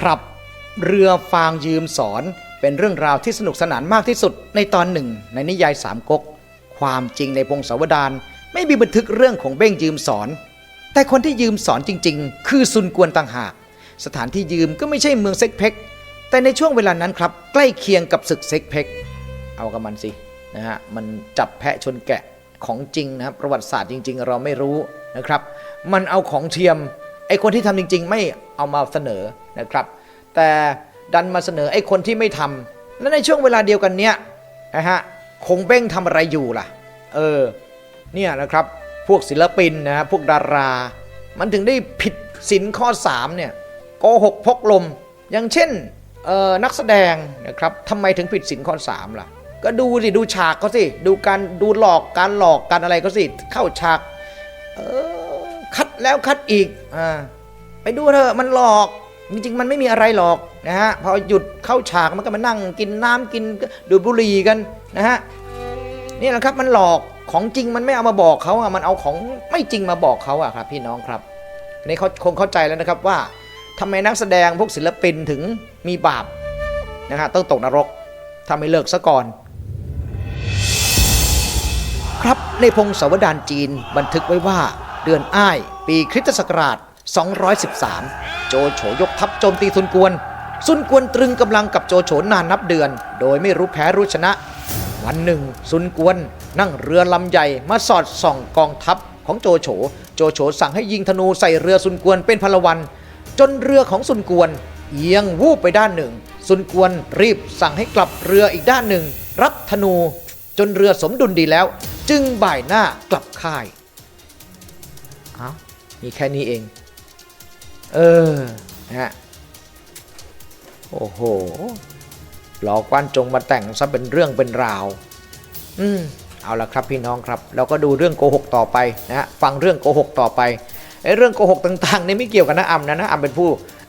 ครับ เรือฟางยืมสอนเป็นเรื่องราวที่สนุกสนานมากที่สุดในตอนหนึ่ง ในนิยายสามก๊กความจริงในพงศาวดารไม่มีบันทึกเรื่องของเบ้งยืมสอน แต่คนที่ยืมสอนจริง ๆ คือซุนกวนต่างหาก สถานที่ยืมก็ไม่ใช่เมืองเซ็กเพกแต่ในช่วงเวลานั้นครับ ใกล้เคียงกับศึกเซ็กเพกเอากับมันสินะฮะมันจับแพะชนแกะของจริงนะครับประวัติศาสตร์จริง ๆ เราไม่รู้นะครับ มันเอาของเทียม ไอ้คนที่ทำจริง ๆ ไม่เอามาเสนอนะครับ แต่ดันมาเสนอไอ้คนที่ไม่ทำและในช่วงเวลาเดียวกันเนี้ยนะฮะคงเบ้งทำอะไรอยู่ล่ะ เออเนี่ยนะครับพวกศิลปินนะฮะพวกดารา มันถึงได้ผิดศีลข้อ3เนี่ยโกหกพกลม อย่างเช่นเอ่อนักแสดงนะครับทำไมถึงผิดศีลข้อ3ล่ะ ก็ดูสิ ดูฉากเขาสิ ดูการดูหลอกการหลอกการอะไรเขาสิ เข้าฉาก เออ คัดแล้วคัดอีกอ่าไปดูเถอะมันหลอก จริงๆ มันไม่มีอะไรหรอกนะฮะพอหยุดเข้าฉากมันก็มานั่งกินน้ำกินดูดบุหรี่กันนะฮะนี่แหละครับมันหลอกของจริงมันไม่เอามาบอกเขาอะมันเอาของไม่จริงมาบอกเขาอะครับพี่น้องครับอันนี้เขาคงเข้าใจแล้วนะครับว่าทำไมนักแสดงพวกศิลปินถึงมีบาปนะฮะต้องตกนรกทำให้เลิกซะก่อน ครับในพงศาวดารจีนบันทึกไว้ว่า เดือนอ้าย ปีคริสตศักราช 213 โจโฉยกทัพโจมตีซุนกวน ซุนกวนตรึงกำลังกับโจโฉนานนับเดือน โดยไม่รู้แพ้รู้ชนะ วันหนึ่ง ซุนกวนนั่งเรือลำใหญ่มาสอดส่องกองทัพของโจโฉ โจโฉสั่งให้ยิงธนูใส่เรือซุนกวนเป็นพลวัน จนเรือของซุนกวนเอียงวูบไปด้านหนึ่ง ซุนกวนรีบสั่งให้กลับเรืออีกด้านหนึ่ง รับธนูจนเรือสมดุลดีแล้ว จึงบ่ายหน้ากลับค่าย อ้ามีแค่นี้เอง เออนะฮะโอ้โหหลอกกวานจงมาแต่งซะเป็นเรื่องเป็นราว อืมเอาละครับพี่น้องครับ เราก็ดูเรื่องโกหกต่อไปนะฮะฟังเรื่องโกหกต่อไปไอ้เรื่องโกหกต่างๆนี่ไม่เกี่ยวกับนะอัมนะนะอัมเป็นผู้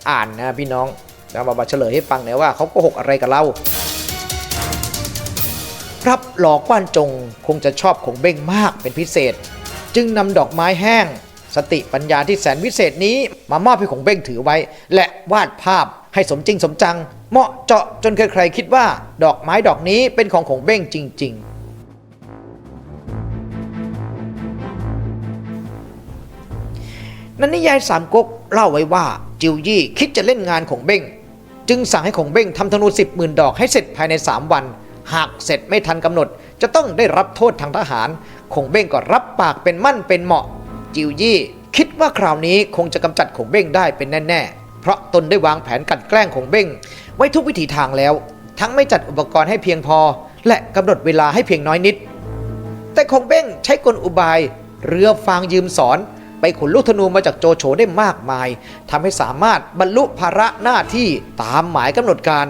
อ่านนะพี่น้องเรามาเฉลยให้ฟังหน่อยว่าเขาโกหกอะไรกับเราครับหลอกกว้านจงคงจะชอบของเบ้งมากเป็นพิเศษ จึงนำดอกไม้แห้ง สติปัญญาที่แสนวิเศษนี้ มามอบให้ของเบ้งถือไว้ และวาดภาพให้สมจริงสมจัง เหมาะเจาะจนใครๆคิดว่า ดอกไม้ดอกนี้เป็นของของเบ้งจริง ๆนันนิยายสามก๊กเล่าไว้ว่าจิวยี่คิดจะเล่นงานของเบ้ง จึงสั่งให้ของเบ้งทำธนูสิบหมื่นดอกให้เสร็จภายใน 3 วัน หากเสร็จไม่ทันกำหนด จะต้องได้รับโทษทางทหารคงเบ้งก็รับปากเป็นมั่นเป็นเหมาะ จิวยี่ คิดว่าคราวนี้คงจะกำจัดขงเบ้งได้เป็นแน่ๆ เพราะตนได้วางแผนกันแกล้งขงเบ้ง ไว้ทุกวิถีทางแล้ว ทั้งไม่จัดอุปกรณ์ให้เพียงพอ และกำหนดเวลาให้เพียงน้อยนิด แต่คงเบ้งใช้กลอุบาย เรือฟางยืมสอน ไปขนลูกธนูมาจากโจโฉได้มากมายทำให้สามารถบรรลุภาระหน้าที่ตามหมายกำหนดการ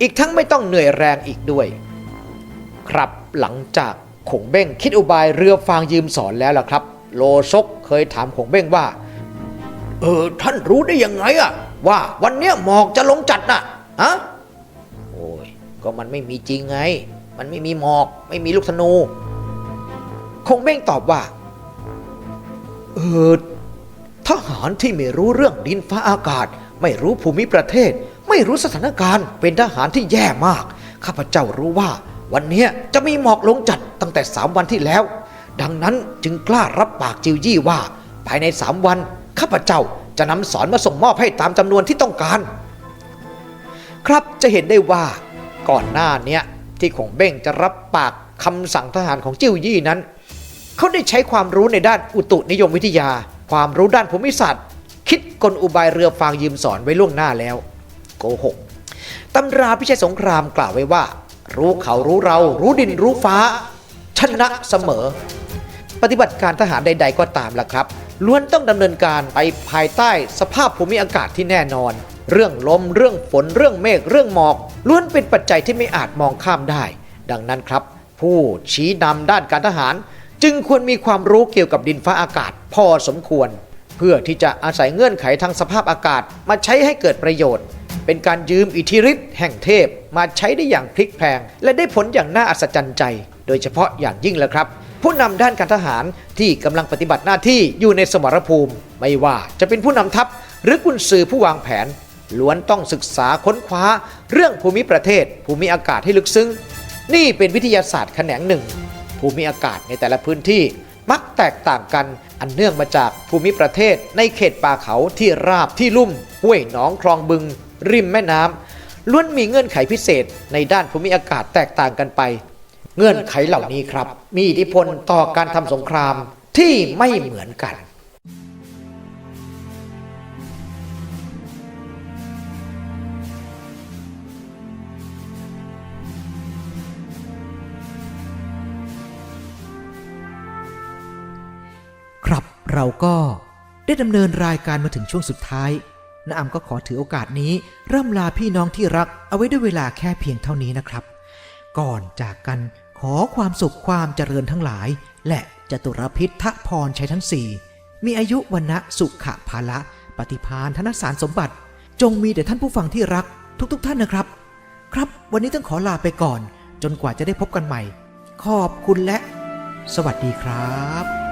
อีกทั้งไม่ต้องเหนื่อยแรงอีกด้วย ครับหลังจากขงเบ้งคิดอุบายเรือฟางยืมสอนแล้วล่ะครับ โลซกเคยถามขงเบ้งว่า เออท่านรู้ได้ยังไงอะว่าวันเนี้ยหมอกจะลงจัดน่ะฮะโอ้ยก็มันไม่มีจริงไง มันไม่มีหมอก ไม่มีลูกธนูคงเบ้งตอบว่า เออทหารที่ไม่รู้เรื่องดินฟ้าอากาศ ไม่รู้ภูมิประเทศ ไม่รู้สถานการณ์ เป็นทหารที่แย่มาก ข้าพเจ้ารู้ว่า วันเนี้ยจะมีหมอกลงจัดตั้งแต่สามวันที่แล้ว ดังนั้นจึงกล้ารับปากจิวยี่ว่า ภายในสามวันข้าพเจ้าจะนำสอนมาส่งมอบให้ตามจำนวนที่ต้องการ ครับจะเห็นได้ว่าก่อนหน้าเนี้ยที่ขงเบ้งจะรับปากคำสั่งทหารของจิวยี่นั้น เขาได้ใช้ความรู้ในด้านอุตุนิยมวิทยา ความรู้ด้านภูมิศาสตร์ คิดกลอุบายเรือฟางยืมสอนไว้ล่วงหน้าแล้ว โกหกตำราพิชัยสงครามกล่าวไว้ว่า รู้เขารู้เรา รู้ดินรู้ฟ้า ชนะเสมอ ปฏิบัติการทหารใด ๆ ก็ตามล่ะครับล้วนต้องดำเนินการไปภายใต้สภาพภูมิอากาศที่แน่นอน เรื่องลม เรื่องฝน เรื่องเมฆ เรื่องหมอก ล้วนเป็นปัจจัยที่ไม่อาจมองข้ามได้ ดังนั้นครับ ผู้ชี้นำด้านการทหาร จึงควรมีความรู้เกี่ยวกับดินฟ้าอากาศพอสมควร เพื่อที่จะอาศัยเงื่อนไขทางสภาพอากาศมาใช้ให้เกิดประโยชน์ เป็นการยืมอิทธิฤทธิ์แห่งเทพ มาใช้ได้อย่างพลิกแพง และได้ผลอย่างน่าอัศจรรย์ใจ โดยเฉพาะอย่างยิ่งแล้วครับ ผู้นำด้านการทหารที่กำลังปฏิบัติหน้าที่อยู่ในสมรภูมิ ไม่ว่าจะเป็นผู้นำทัพ หรือกุนซือผู้วางแผน ล้วนต้องศึกษาค้นคว้า เรื่องภูมิประเทศ ภูมิอากาศให้ลึกซึ้ง นี่เป็นวิทยาศาสตร์แขนงหนึ่ง ภูมิอากาศในแต่ละพื้นที่มักแตกต่างกันอันเนื่องมาจากภูมิประเทศในเขตป่าเขาที่ราบที่ลุ่มห้วยหนองคลองบึง ริมแม่น้ำ ล้วนมีเงื่อนไขพิเศษในด้านภูมิอากาศแตกต่างกันไป เงื่อนไขเหล่านี้ครับ มีอิทธิพลต่อการทำสงครามที่ไม่เหมือนกันครับเราก็ได้ดำเนินรายการมาถึงช่วงสุดท้าย น้าอำก็ขอถือโอกาสนี้ ร่ำลาพี่น้องที่รัก เอาไว้ด้วยเวลาแค่เพียงเท่านี้นะครับ ก่อนจากกันขอความสุขความเจริญทั้งหลาย และจตุรพิษทะพรชัยทั้งสี่มีอายุวันนะสุขะภาละ ปฏิพานธนสารสมบัติ จงมีแต่ท่านผู้ฟังที่รัก ทุกๆทท่านนะครับ ครับวันนี้ต้องขอลาไปก่อน จนกว่าจะได้พบกันใหม่ ขอบคุณและ สวัสดีครับ